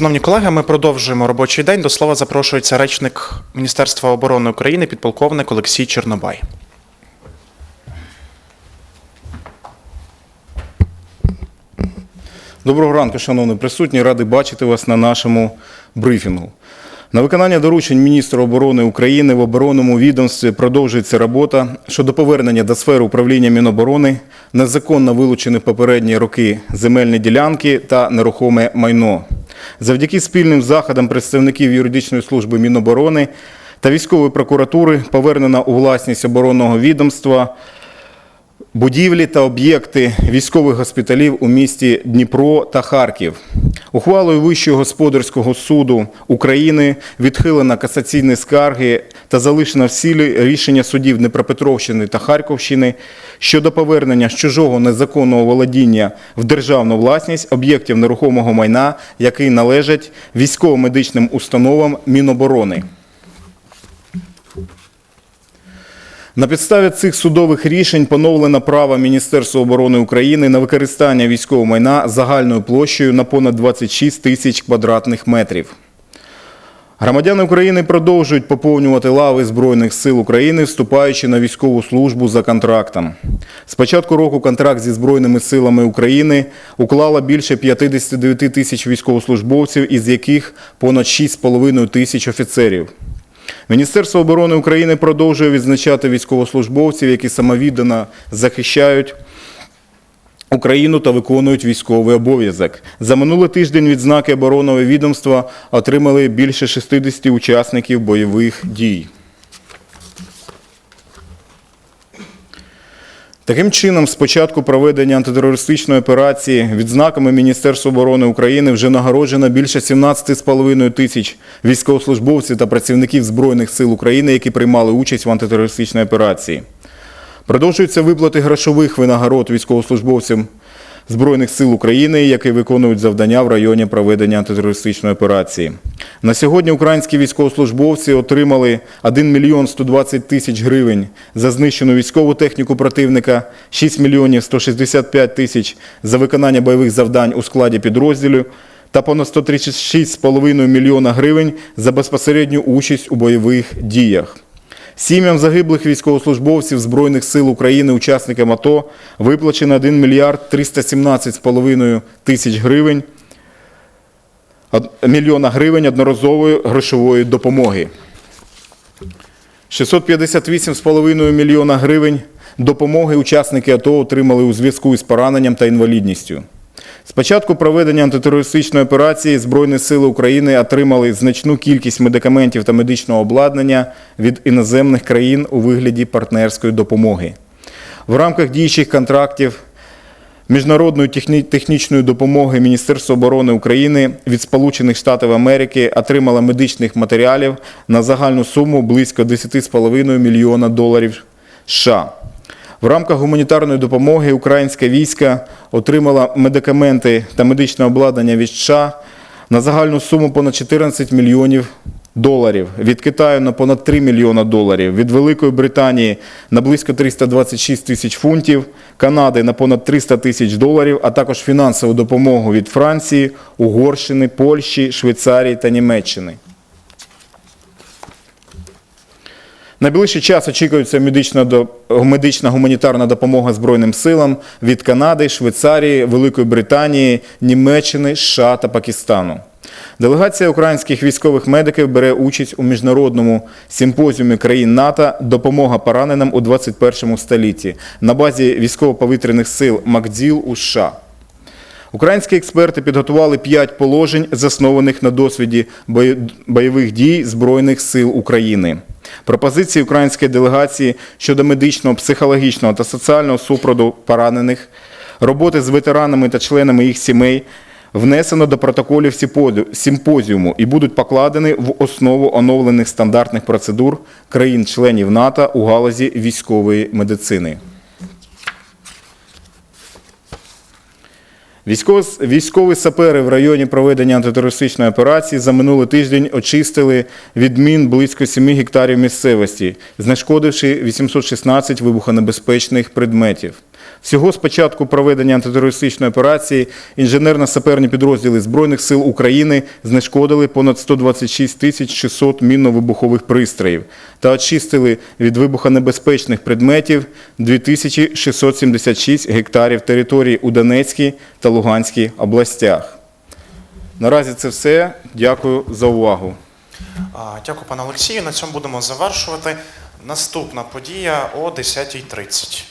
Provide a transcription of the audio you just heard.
Шановні колеги, ми продовжуємо робочий день. До слова запрошується речник Міністерства оборони України, підполковник Олексій Чорнобай. Доброго ранку, шановні присутні. Радий бачити вас на нашому брифінгу. На виконання доручень міністра оборони України в оборонному відомстві продовжується робота щодо повернення до сфери управління Міноборони незаконно вилучені в попередні роки земельні ділянки та нерухоме майно. Завдяки спільним заходам представників юридичної служби Міноборони та військової прокуратури повернена у власність оборонного відомства будівлі та об'єкти військових госпіталів у місті Дніпро та Харків. Ухвалою Вищого господарського суду України відхилено касаційні скарги та залишено в сілі рішення судів Дніпропетровщини та Харківщини щодо повернення з чужого незаконного володіння в державну власність об'єктів нерухомого майна, які належать військово-медичним установам Міноборони. На підставі цих судових рішень поновлено право Міністерства оборони України на використання військового майна загальною площею на понад 26 тисяч квадратних метрів. Громадяни України продовжують поповнювати лави Збройних сил України, вступаючи на військову службу за контрактом. З початку року контракт зі Збройними силами України уклало більше 59 тисяч військовослужбовців, із яких понад 6,5 тисяч офіцерів. Міністерство оборони України продовжує відзначати військовослужбовців, які самовіддано захищають Україну та виконують військовий обов'язок. За минулий тиждень відзнаки оборонного відомства отримали більше 60 учасників бойових дій. Таким чином, з початку проведення антитерористичної операції відзнаками Міністерства оборони України вже нагороджено більше 17,5 тисяч військовослужбовців та працівників Збройних сил України, які приймали участь в антитерористичній операції. Продовжуються виплати грошових винагород військовослужбовцям Збройних сил України, які виконують завдання в районі проведення антитерористичної операції. На сьогодні українські військовослужбовці отримали 1 мільйон 120 тисяч гривень за знищену військову техніку противника, 6 мільйонів 165 тисяч за виконання бойових завдань у складі підрозділів та понад 136,5 мільйона гривень за безпосередню участь у бойових діях. Сім'ям загиблих військовослужбовців Збройних сил України, учасникам АТО, виплачено 1 мільярд 317,5 тисяч гривень, мільйона гривень одноразової грошової допомоги. 658,5 мільйона гривень допомоги учасники АТО отримали у зв'язку із пораненням та інвалідністю. З початку проведення антитерористичної операції Збройні сили України отримали значну кількість медикаментів та медичного обладнання від іноземних країн у вигляді партнерської допомоги. В рамках діючих контрактів міжнародної технічної допомоги Міністерство оборони України від Сполучених Штатів Америки отримало медичних матеріалів на загальну суму близько 10,5 мільйона доларів США. В рамках гуманітарної допомоги українське військо отримало медикаменти та медичне обладнання від США на загальну суму понад 14 мільйонів доларів, від Китаю на понад 3 мільйона доларів, від Великої Британії на близько 326 тисяч фунтів, Канади на понад 300 тисяч доларів, а також фінансову допомогу від Франції, Угорщини, Польщі, Швейцарії та Німеччини. Найближчий час очікується медична, медична гуманітарна допомога Збройним силам від Канади, Швейцарії, Великої Британії, Німеччини, США та Пакистану. Делегація українських військових медиків бере участь у міжнародному симпозіумі країн НАТО Допомога пораненим у 21 столітті на базі військово-повітряних сил МакДіл у США. Українські експерти підготували п'ять положень, заснованих на досвіді бойових дій Збройних сил України. Пропозиції української делегації щодо медичного, психологічного та соціального супроводу поранених, роботи з ветеранами та членами їх сімей внесено до протоколів симпозі- симпозіуму і будуть покладені в основу оновлених стандартних процедур країн-членів НАТО у галузі військової медицини. Військові, сапери в районі проведення антитерористичної операції за минулий тиждень очистили від мін близько 7 гектарів місцевості, знешкодивши 816 вибухонебезпечних предметів. Всього з початку проведення антитерористичної операції інженерно-саперні підрозділи Збройних сил України знешкодили понад 126 тисяч 600 мінно-вибухових пристроїв та очистили від вибухонебезпечних предметів 2676 гектарів території у Донецькій та Луганській областях. Наразі це все. Дякую за увагу. Дякую, пане Олексію. На цьому будемо завершувати. Наступна подія о 10.30.